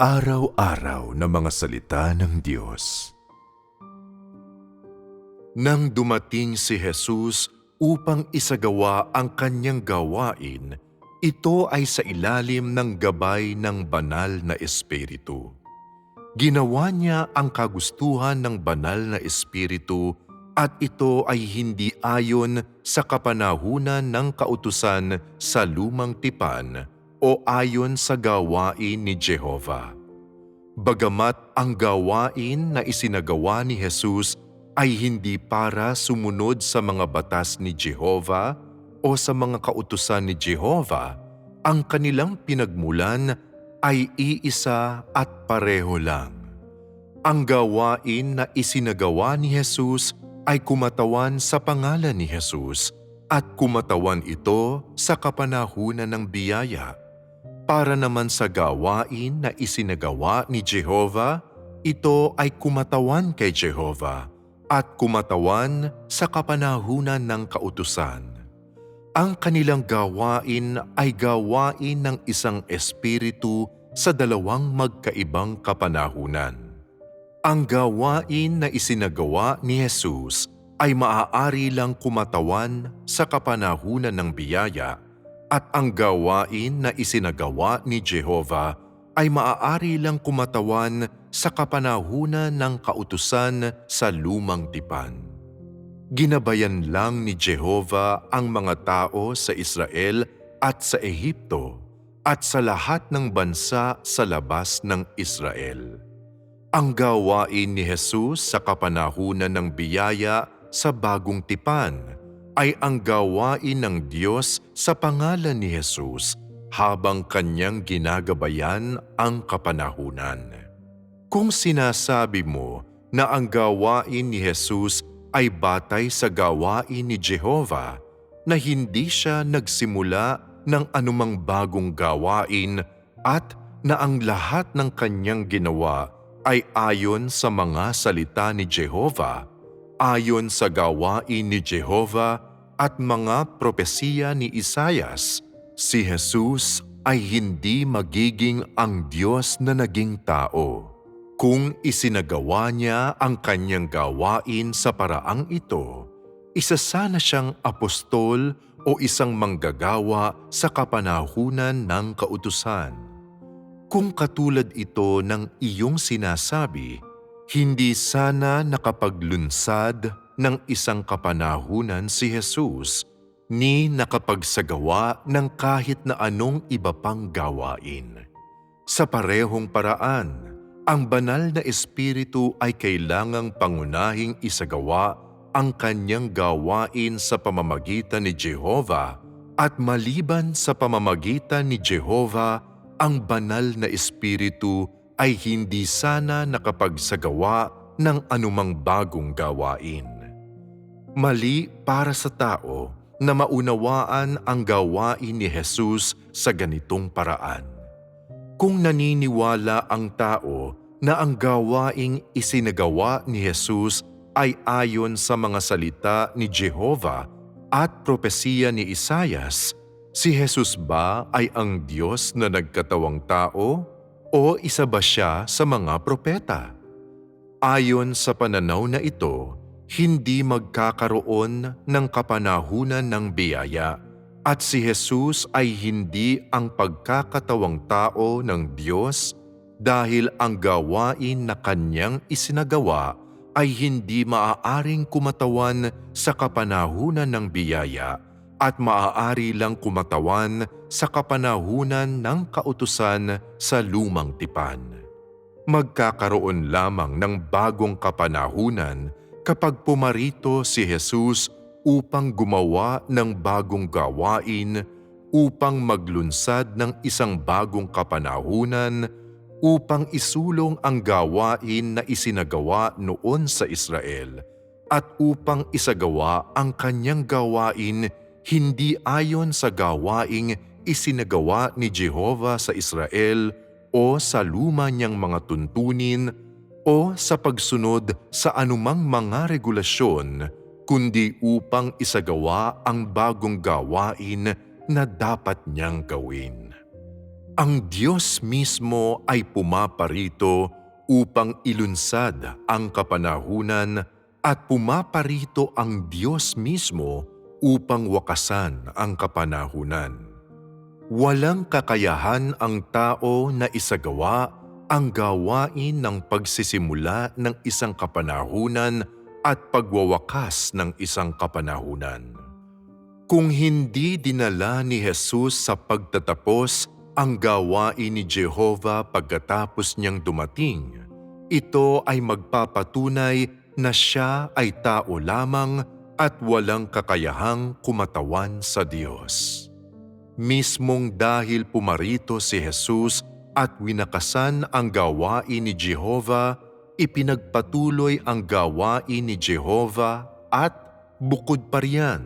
Araw-araw na mga salita ng Diyos. Nang dumating si Jesus upang isagawa ang kanyang gawain, ito ay sa ilalim ng gabay ng banal na Espiritu. Ginawa niya ang kagustuhan ng banal na Espiritu at ito ay hindi ayon sa kapanahunan ng kautusan sa lumang tipan o ayon sa gawain ni Jehova. Bagamat ang gawain na isinagawa ni Jesus ay hindi para sumunod sa mga batas ni Jehova o sa mga kautusan ni Jehova, ang kanilang pinagmulan ay iisa at pareho lang. Ang gawain na isinagawa ni Jesus ay kumatawan sa pangalan ni Jesus at kumatawan ito sa kapanahunan ng biyaya. Para naman sa gawain na isinagawa ni Jehova, ito ay kumatawan kay Jehova at kumatawan sa kapanahunan ng kautusan. Ang kanilang gawain ay gawain ng isang espiritu sa dalawang magkaibang kapanahunan. Ang gawain na isinagawa ni Jesus ay maaari lang kumatawan sa kapanahunan ng biyaya at ang gawain na isinagawa ni Jehova ay maaari lang kumatawan sa kapanahunan ng kautusan sa lumang tipan. Ginabayan lang ni Jehova ang mga tao sa Israel at sa Ehipto at sa lahat ng bansa sa labas ng Israel. Ang gawain ni Jesus sa kapanahunan ng biyaya sa bagong tipan ay ang gawain ng Diyos sa pangalan ni Jesus habang kanyang ginagabayan ang kapanahunan. Kung sinasabi mo na ang gawain ni Jesus ay batay sa gawain ni Jehova na hindi siya nagsimula ng anumang bagong gawain at na ang lahat ng kanyang ginawa ay ayon sa mga salita ni Jehova, ayon sa gawain ni Jehova at mga propesiya ni Isayas, si Jesus ay hindi magiging ang Diyos na naging tao. Kung isinagawa niya ang kanyang gawain sa paraang ito, isa sana siyang apostol o isang manggagawa sa kapanahunan ng kautusan. Kung katulad ito ng iyong sinasabi, hindi sana nakapaglunsad ng isang kapanahunan si Jesus ni nakapagsagawa ng kahit na anong iba pang gawain. Sa parehong paraan, ang banal na espiritu ay kailangang pangunahing isagawa ang kanyang gawain sa pamamagitan ni Jehova at maliban sa pamamagitan ni Jehova, ang banal na espiritu ay hindi sana nakapagsagawa ng anumang bagong gawain. Mali para sa tao na maunawaan ang gawain ni Jesus sa ganitong paraan. Kung naniniwala ang tao na ang gawaing isinagawa ni Jesus ay ayon sa mga salita ni Jehova at propesiya ni Isayas, si Jesus ba ay ang Diyos na nagkatawang tao o isa ba siya sa mga propeta? Ayon sa pananaw na ito, hindi magkakaroon ng kapanahunan ng biyaya at si Jesus ay hindi ang pagkakatawang tao ng Diyos dahil ang gawain na kanyang isinagawa ay hindi maaaring kumatawan sa kapanahunan ng biyaya at maaari lang kumatawan sa kapanahunan ng kautusan sa lumang tipan. Magkakaroon lamang ng bagong kapanahunan kapag pumarito si Jesus upang gumawa ng bagong gawain upang maglunsad ng isang bagong kapanahunan upang isulong ang gawain na isinagawa noon sa Israel at upang isagawa ang kanyang gawain hindi ayon sa gawaing isinagawa ni Jehova sa Israel o sa luma niyang mga tuntunin o sa pagsunod sa anumang mga regulasyon kundi upang isagawa ang bagong gawain na dapat niyang gawin. Ang Diyos mismo ay pumaparito upang ilunsad ang kapanahunan at pumaparito ang Diyos mismo upang wakasan ang kapanahunan. Walang kakayahan ang tao na isagawa ang gawain ng pagsisimula ng isang kapanahunan at pagwawakas ng isang kapanahunan. Kung hindi dinala ni Jesus sa pagtatapos ang gawain ni Jehova pagkatapos niyang dumating, ito ay magpapatunay na siya ay tao lamang at walang kakayahang kumatawan sa Diyos. Mismong dahil pumarito si Jesus at winakasan ang gawain ni Jehova, ipinagpatuloy ang gawain ni Jehova at bukod pa riyan,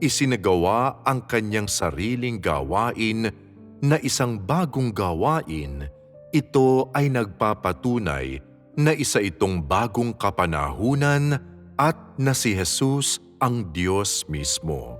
isinagawa ang kanyang sariling gawain na isang bagong gawain, ito ay nagpapatunay na isa itong bagong kapanahunan at na si Jesus ang Diyos mismo.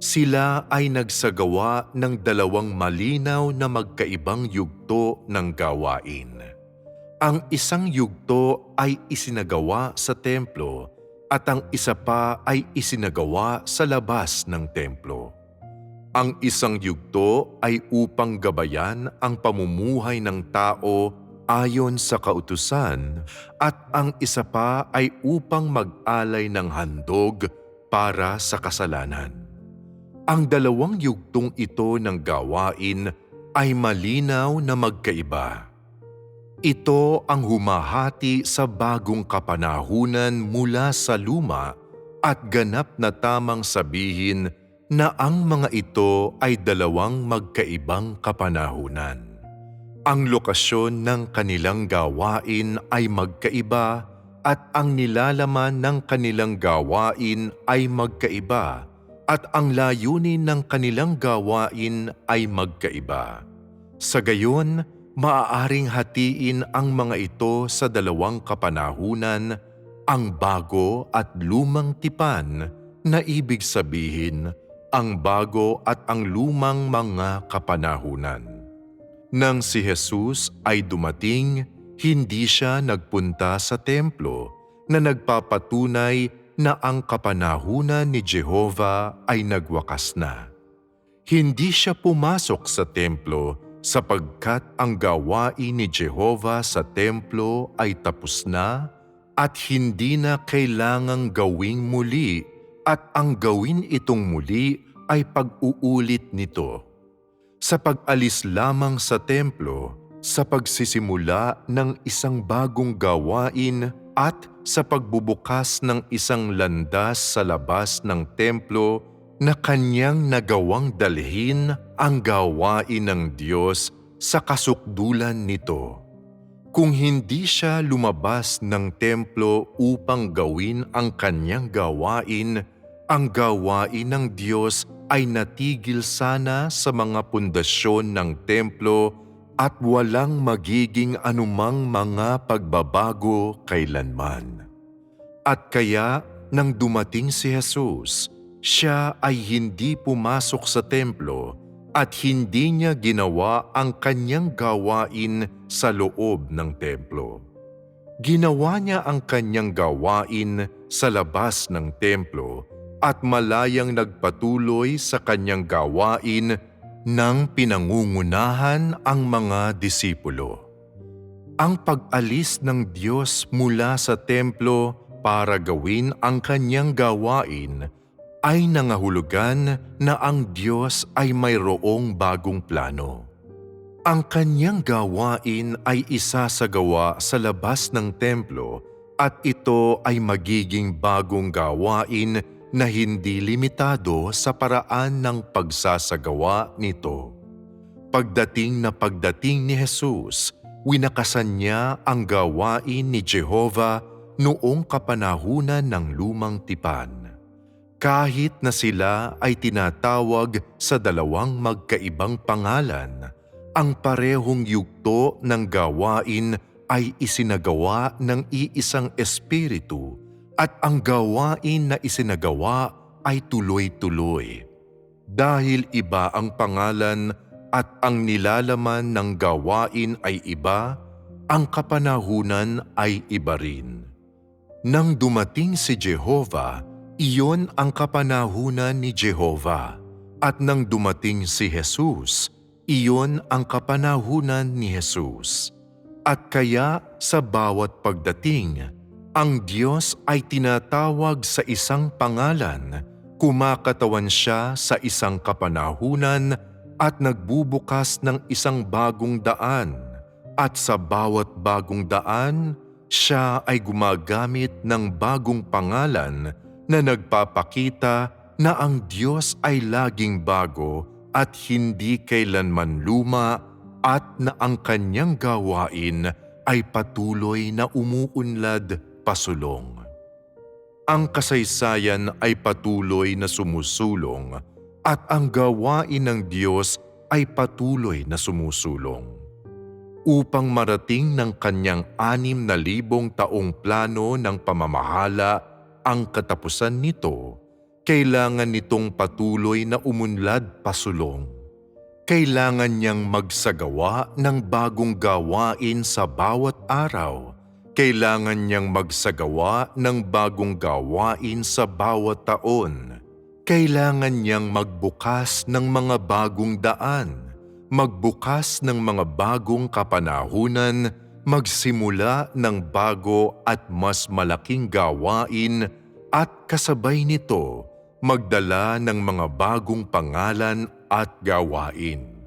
Sila ay nagsagawa ng dalawang malinaw na magkaibang yugto ng gawain. Ang isang yugto ay isinagawa sa templo at ang isa pa ay isinagawa sa labas ng templo. Ang isang yugto ay upang gabayan ang pamumuhay ng tao ayon sa kautusan at ang isa pa ay upang mag-alay ng handog para sa kasalanan. Ang dalawang yugtong ito ng gawain ay malinaw na magkaiba. Ito ang humahati sa bagong kapanahunan mula sa luma at ganap na tamang sabihin na ang mga ito ay dalawang magkaibang kapanahunan. Ang lokasyon ng kanilang gawain ay magkaiba at ang nilalaman ng kanilang gawain ay magkaiba at ang layunin ng kanilang gawain ay magkaiba. Sa gayon, maaaring hatiin ang mga ito sa dalawang kapanahunan, ang bago at lumang tipan na ibig sabihin ang bago at ang lumang mga kapanahunan. Nang si Jesus ay dumating, hindi siya nagpunta sa templo na nagpapatunay na ang kapanahunan ni Jehova ay nagwakas na. Hindi siya pumasok sa templo sapagkat ang gawain ni Jehova sa templo ay tapos na at hindi na kailangang gawing muli at ang gawin itong muli ay pag-uulit nito. Sa pag-alis lamang sa templo, sa pagsisimula ng isang bagong gawain at sa pagbubukas ng isang landas sa labas ng templo na kanyang nagawang dalhin ang gawain ng Diyos sa kasukdulan nito. Kung hindi siya lumabas ng templo upang gawin ang kanyang gawain, ang gawain ng Diyos ay natigil sana sa mga pundasyon ng templo at walang magiging anumang mga pagbabago kailanman. At kaya nang dumating si Jesus, siya ay hindi pumasok sa templo at hindi niya ginawa ang kanyang gawain sa loob ng templo. Ginawa niya ang kanyang gawain sa labas ng templo at malayang nagpatuloy sa kanyang gawain nang pinangungunahan ang mga disipulo. Ang pag-alis ng Diyos mula sa templo para gawin ang kanyang gawain ay nangahulugan na ang Diyos ay mayroong bagong plano. Ang kanyang gawain ay isasagawa sa labas ng templo at ito ay magiging bagong gawain na hindi limitado sa paraan ng pagsasagawa nito. Pagdating na pagdating ni Jesus, winakasan niya ang gawain ni Jehova noong kapanahunan ng lumang tipan. Kahit na sila ay tinatawag sa dalawang magkaibang pangalan, ang parehong yugto ng gawain ay isinagawa ng iisang espiritu at ang gawain na isinagawa ay tuloy-tuloy. Dahil iba ang pangalan, at ang nilalaman ng gawain ay iba, ang kapanahunan ay iba rin. Nang dumating si Jehova, iyon ang kapanahunan ni Jehova. At nang dumating si Jesus, iyon ang kapanahunan ni Jesus. At kaya sa bawat pagdating, ang Diyos ay tinatawag sa isang pangalan, kumakatawan siya sa isang kapanahunan at nagbubukas ng isang bagong daan. At sa bawat bagong daan, siya ay gumagamit ng bagong pangalan na nagpapakita na ang Diyos ay laging bago at hindi kailanman luma at na ang kanyang gawain ay patuloy na umuunlad pasulong. Ang kasaysayan ay patuloy na sumusulong at ang gawain ng Diyos ay patuloy na sumusulong. Upang marating ng kanyang anim na libong taong plano ng pamamahala ang katapusan nito, kailangan nitong patuloy na umunlad pasulong. Kailangan niyang magsagawa ng bagong gawain sa bawat araw. Kailangan niyang magsagawa ng bagong gawain sa bawat taon. Kailangan niyang magbukas ng mga bagong daan, magbukas ng mga bagong kapanahunan, magsimula ng bago at mas malaking gawain at kasabay nito magdala ng mga bagong pangalan at gawain.